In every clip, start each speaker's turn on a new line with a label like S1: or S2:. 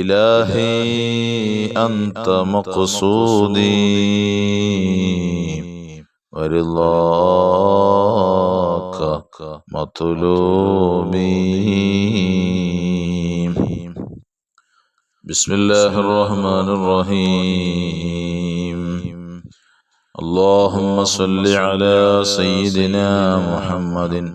S1: إلهي أنت مقصودي. ورضاك مطلوبي. بسم الله الرحمن الرحيم. اللهم صل على سيدنا محمد.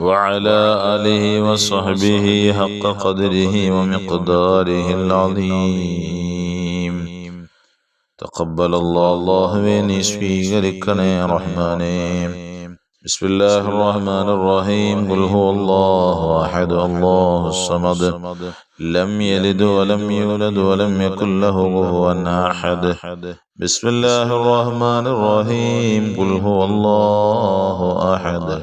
S1: وعلى آله وصحبه حق قدره ومقداره العظيم. تقبل الله مني سبيك رحمن بسم الله الرحمن الرحيم. قل هو الله واحد الله الصمد. لم يلد ولم يولد ولم يكن له كفوا أحد. بسم الله الرحمن الرحيم. قل هو الله أحد.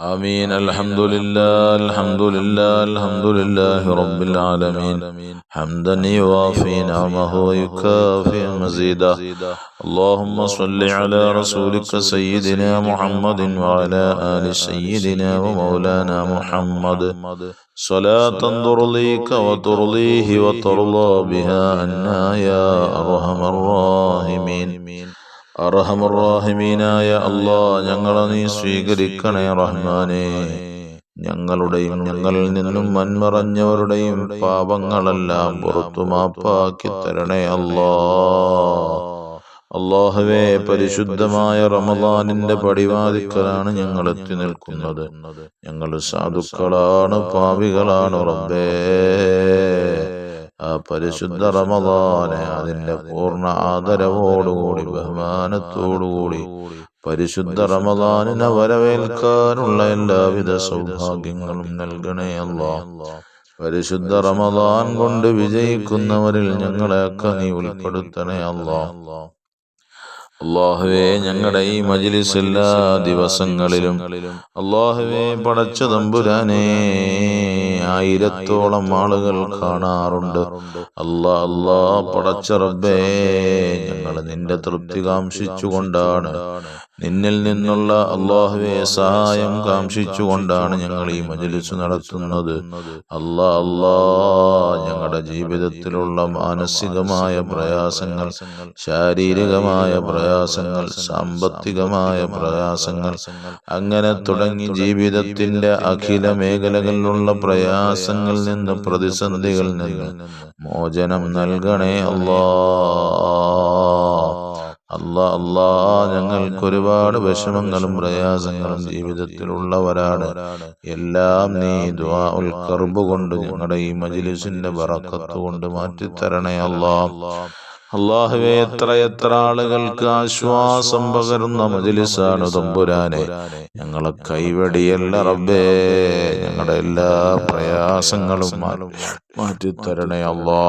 S1: آمين الحمد لله الحمد لله الحمد لله رب العالمين حمدا يوافي نعمه ويكافئ مزيدا اللهم صل على رسولك سيدنا محمد وعلى آل سيدنا ومولانا محمد صلاة ترضيك وترضيه وترضى بها عنا يا أرحم الراحمين അറഹമുറാഹിമീനായ അള്ളാ ഞങ്ങളെ നീ സ്വീകരിക്കണേ റഹ്മാനെ. ഞങ്ങളുടെയും ഞങ്ങളിൽ നിന്നും മൺമറഞ്ഞവരുടെയും പാപങ്ങളെല്ലാം പുറത്തു മാപ്പാക്കി തരണേ അല്ലാ അള്ളാഹുവേ പരിശുദ്ധമായ റമദാനിന്റെ പടിവാതിക്കലാണ് ഞങ്ങൾ എത്തി നിൽക്കുന്നത്. ഞങ്ങൾ സാധുക്കളാണ് പാവികളാണ് റബ്ബേ. ആ പരിശുദ്ധ റമദാനെ അതിന്റെ പൂർണ ആദരവോടുകൂടി ബഹുമാനത്തോടുകൂടി പരിശുദ്ധ റമദാനിനെ വരവേൽക്കാനുള്ള എല്ലാവിധ സൗഭാഗ്യങ്ങളും നൽകണേ അല്ലോ. പരിശുദ്ധ റമദാൻ കൊണ്ട് വിജയിക്കുന്നവരിൽ ഞങ്ങളെയൊക്കെ നീ ഉൾപ്പെടുത്തണേ അല്ലോ. അള്ളാഹുവേ ഞങ്ങളുടെ ഈ മജിലിസ് എല്ലാ ദിവസങ്ങളിലും അള്ളാഹുവേ പടച്ച തമ്പുരാനേ ആയിരത്തോളം ആളുകൾ കാണാറുണ്ട്. അല്ലാ അല്ലാ പടച്ച റബ്ബേ ഞങ്ങൾ നിന്റെ തൃപ്തി കാംക്ഷിച്ചുകൊണ്ടാണ് നിന്നിൽ നിന്നുള്ള അള്ളാഹുവെ സഹായം കാംക്ഷിച്ചുകൊണ്ടാണ് ഞങ്ങൾ ഈ മജലിസ് നടത്തുന്നത്. അല്ലാ അല്ലാ ഞങ്ങളുടെ ജീവിതത്തിലുള്ള മാനസികമായ പ്രയാസങ്ങൾ ശാരീരികമായ പ്രയാസങ്ങൾ സാമ്പത്തികമായ പ്രയാസങ്ങൾ അങ്ങനെ തുടങ്ങി ജീവിതത്തിന്റെ അഖില മേഖലകളിലുള്ള പ്രയാസങ്ങളിൽ നിന്ന് പ്രതിസന്ധികളിൽ നിന്ന് മോചനം നൽകണേ അല്ലാ അല്ലാ അല്ലാ ഞങ്ങൾക്ക് ഒരുപാട് വിഷമങ്ങളും പ്രയാസങ്ങളും ജീവിതത്തിലുള്ളവരാണ്. എല്ലാം നീ ദ്വാ ഉൽക്കർബ് കൊണ്ട് ഞങ്ങളുടെ ഈ മജിലിസിന്റെ വറക്കത്ത് കൊണ്ട് മാറ്റിത്തരണേ അല്ലാ അള്ളാഹുവെ എത്ര എത്ര ആളുകൾക്ക് ആശ്വാസം പകരുന്ന മജിലിസാണ് തമ്പുരാനെ. ഞങ്ങളെ കൈവടിയല്ല റബ്ബേ. ഞങ്ങളുടെ എല്ലാ പ്രയാസങ്ങളും മാറ്റിത്തരണേ അല്ലാ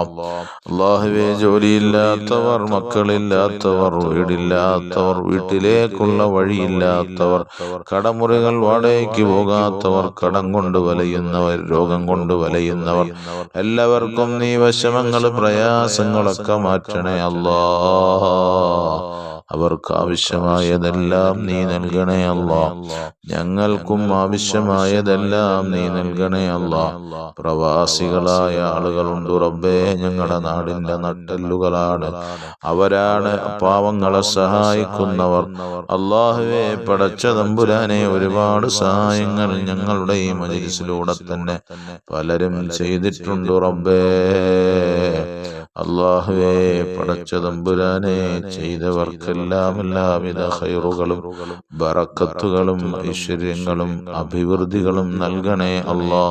S1: അള്ളാഹുവേ ജോലിയില്ലാത്തവർ മക്കളില്ലാത്തവർ വീടില്ലാത്തവർ വീട്ടിലേക്കുള്ള വഴിയില്ലാത്തവർ കടമുറികൾ വാടകയ്ക്ക് പോകാത്തവർ കടം കൊണ്ട് വലയുന്നവർ രോഗം കൊണ്ട് വലയുന്നവർ. എല്ലാവർക്കും നീ വിഷമങ്ങൾ പ്രയാസങ്ങളൊക്കെ മാറ്റണേ അല്ലാ അവർക്ക് ആവശ്യമായതെല്ലാം നീ നൽകണേ അല്ല ഞങ്ങൾക്കും ആവശ്യമായതെല്ലാം നീ നൽകണേ അല്ല പ്രവാസികളായ ആളുകളുണ്ട് റബ്ബേ ഞങ്ങളുടെ നാടിന്റെ നട്ടെല്ലുകളാണ്. അവരാണ് പാവങ്ങളെ സഹായിക്കുന്നവർ. അള്ളാഹുവെ പടച്ച തമ്പുരാനെ ഒരുപാട് സഹായങ്ങൾ ഞങ്ങളുടെ ഈ മജിലിസിലൂടെ തന്നെ പലരും ചെയ്തിട്ടുണ്ട് റബ്ബേ. അള്ളാഹുവേ പടച്ച തമ്പുരാനെ ചെയ്തവർക്കെല്ലാം എല്ലാവിധ ഹൈറുകളും ബറക്കത്തുകളും ഐശ്വര്യങ്ങളും അഭിവൃദ്ധികളും നൽകണേ അല്ലാ.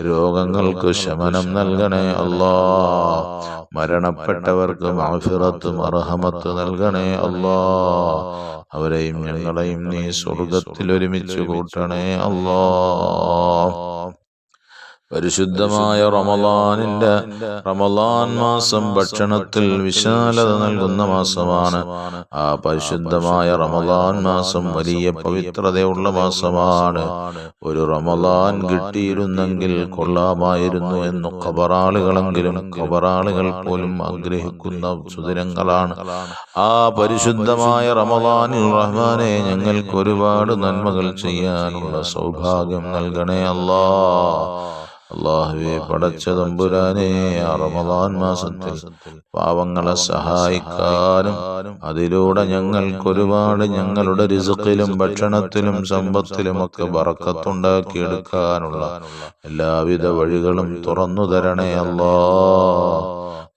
S1: രോഗങ്ങൾക്ക് ശമനം നൽകണേ അല്ലാ. മരണപ്പെട്ടവർക്ക് മാഫിറത്തും അർഹമത്ത് നൽകണേ അല്ലാ. അവരെയും ഞങ്ങളെയും നീ സ്വർഗത്തിൽ ഒരുമിച്ച് കൂട്ടണേ അല്ലാ. പരിശുദ്ധമായ റമലാനിന്റെ റമലാൻ മാസം ഭക്ഷണത്തിൽ വിശാലത നൽകുന്ന മാസമാണ്. ആ പരിശുദ്ധമായ റമലാൻ മാസം വലിയ പവിത്രതയുള്ള മാസമാണ്. ഒരു റമലാൻ കിട്ടിയിരുന്നെങ്കിൽ കൊള്ളാമായിരുന്നു എന്ന് ഖബറാളുകളെങ്കിലും ഖബറാളുകൾ പോലും ആഗ്രഹിക്കുന്ന സുദിനങ്ങളാണ്. ആ പരിശുദ്ധമായ റമലാനിൽ റഹ്മാനെ ഞങ്ങൾക്ക് ഒരുപാട് നന്മകൾ ചെയ്യാനുള്ള സൗഭാഗ്യം നൽകണേ അല്ലാ അള്ളാഹുവെ പടച്ച തമ്പുരാനെ അറമദാൻ റമദാൻ മാസത്തിൽ പാവങ്ങളെ സഹായിക്കാനും അതിലൂടെ ഞങ്ങൾക്ക് ഒരുപാട് ഞങ്ങളുടെ രിസുക്കിലും ഭക്ഷണത്തിലും സമ്പത്തിലും ഒക്കെ വറക്കത്തുണ്ടാക്കിയെടുക്കാനുള്ള എല്ലാവിധ വഴികളും തുറന്നു തരണേ അല്ലാ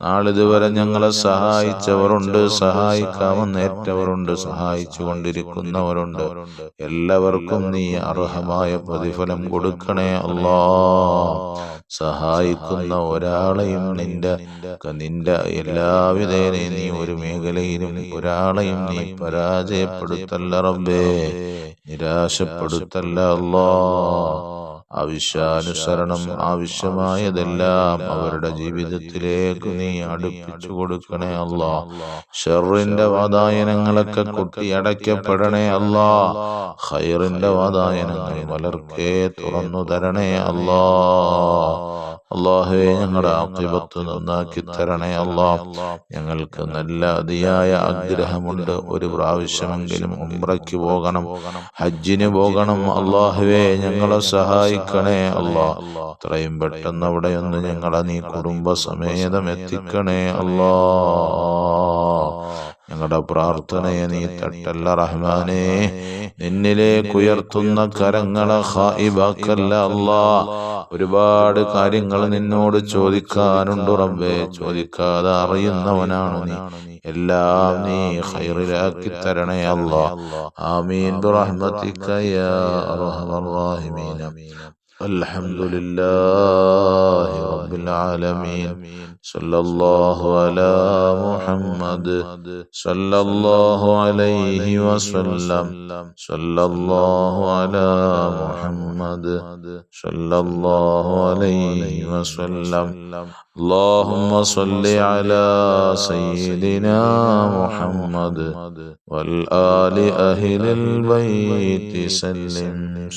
S1: നാളിതുവരെ ഞങ്ങളെ സഹായിച്ചവരുണ്ട് സഹായിക്കാമെന്നേറ്റവരുണ്ട് സഹായിച്ചു കൊണ്ടിരിക്കുന്നവരുണ്ട് എല്ലാവർക്കും നീ അർഹമായ പ്രതിഫലം കൊടുക്കണേ അല്ലാ. സഹായിക്കുന്ന ഒരാളെയും നിന്റെ നിന്റെ എല്ലാവിധേനെ നീ ഒരു മേഖലയിലും ഒരാളെയും നീ പരാജയപ്പെടുത്തല്ല റബ്ബേ. നിരാശപ്പെടുത്തല്ല അല്ലാ. ആവശ്യാനുസരണം ആവശ്യമായതെല്ലാം അവരുടെ ജീവിതത്തിലേക്ക് നീ അടുപ്പിച്ചു കൊടുക്കണേ അല്ല. ഷെറിന്റെ വാതായനങ്ങളൊക്കെ കുട്ടിയടയ്ക്കപ്പെടണേ അല്ല. ഹൈറിന്റെ വാതായനങ്ങൾ മലർക്കേ തുറന്നു തരണേ അല്ല. അള്ളാഹുവെ ഞങ്ങളുടെ ആക്രിപത്ത് നന്നാക്കി തരണേ അല്ലാ. ഞങ്ങൾക്ക് നല്ല അതിയായ ആഗ്രഹമുണ്ട്. ഒരു പ്രാവശ്യമെങ്കിലും ഉംറയ്ക്ക് പോകണം. ഹജ്ജിന് പോകണം. അള്ളാഹുവെ ഞങ്ങളെ സഹായിക്കണേ അല്ലാ ഇത്രയും പെട്ടെന്ന് അവിടെ ഒന്ന് ഞങ്ങളെ നീ കുടുംബസമേതം എത്തിക്കണേ അല്ലാ ഞങ്ങളുടെ പ്രാർത്ഥനയെ നീ തട്ടല്ല റഹ്മാനെ. നിന്നിലേക്ക് ഉയർത്തുന്ന കരങ്ങളെ ഹായിബാക്കല്ല അല്ലാ. ഒരുപാട് കാര്യങ്ങൾ നിന്നോട് ചോദിക്കാനുണ്ട് റബ്ബേ. ചോദിക്കാതെ അറിയുന്നവനാണ് നീ. എല്ലാം നീ ഹൈറിലാക്കി തരണേ അല്ലാ. ആമീൻ. ബിറഹ്മതിക യാ അർഹമർ റഹീമീൻ. الحمد لله رب العالمين صلى الله على محمد صلى الله عليه وسلم صلى الله على محمد صلى الله عليه وسلم اللهم صل على سيدنا محمد والآل أهل البيت سلم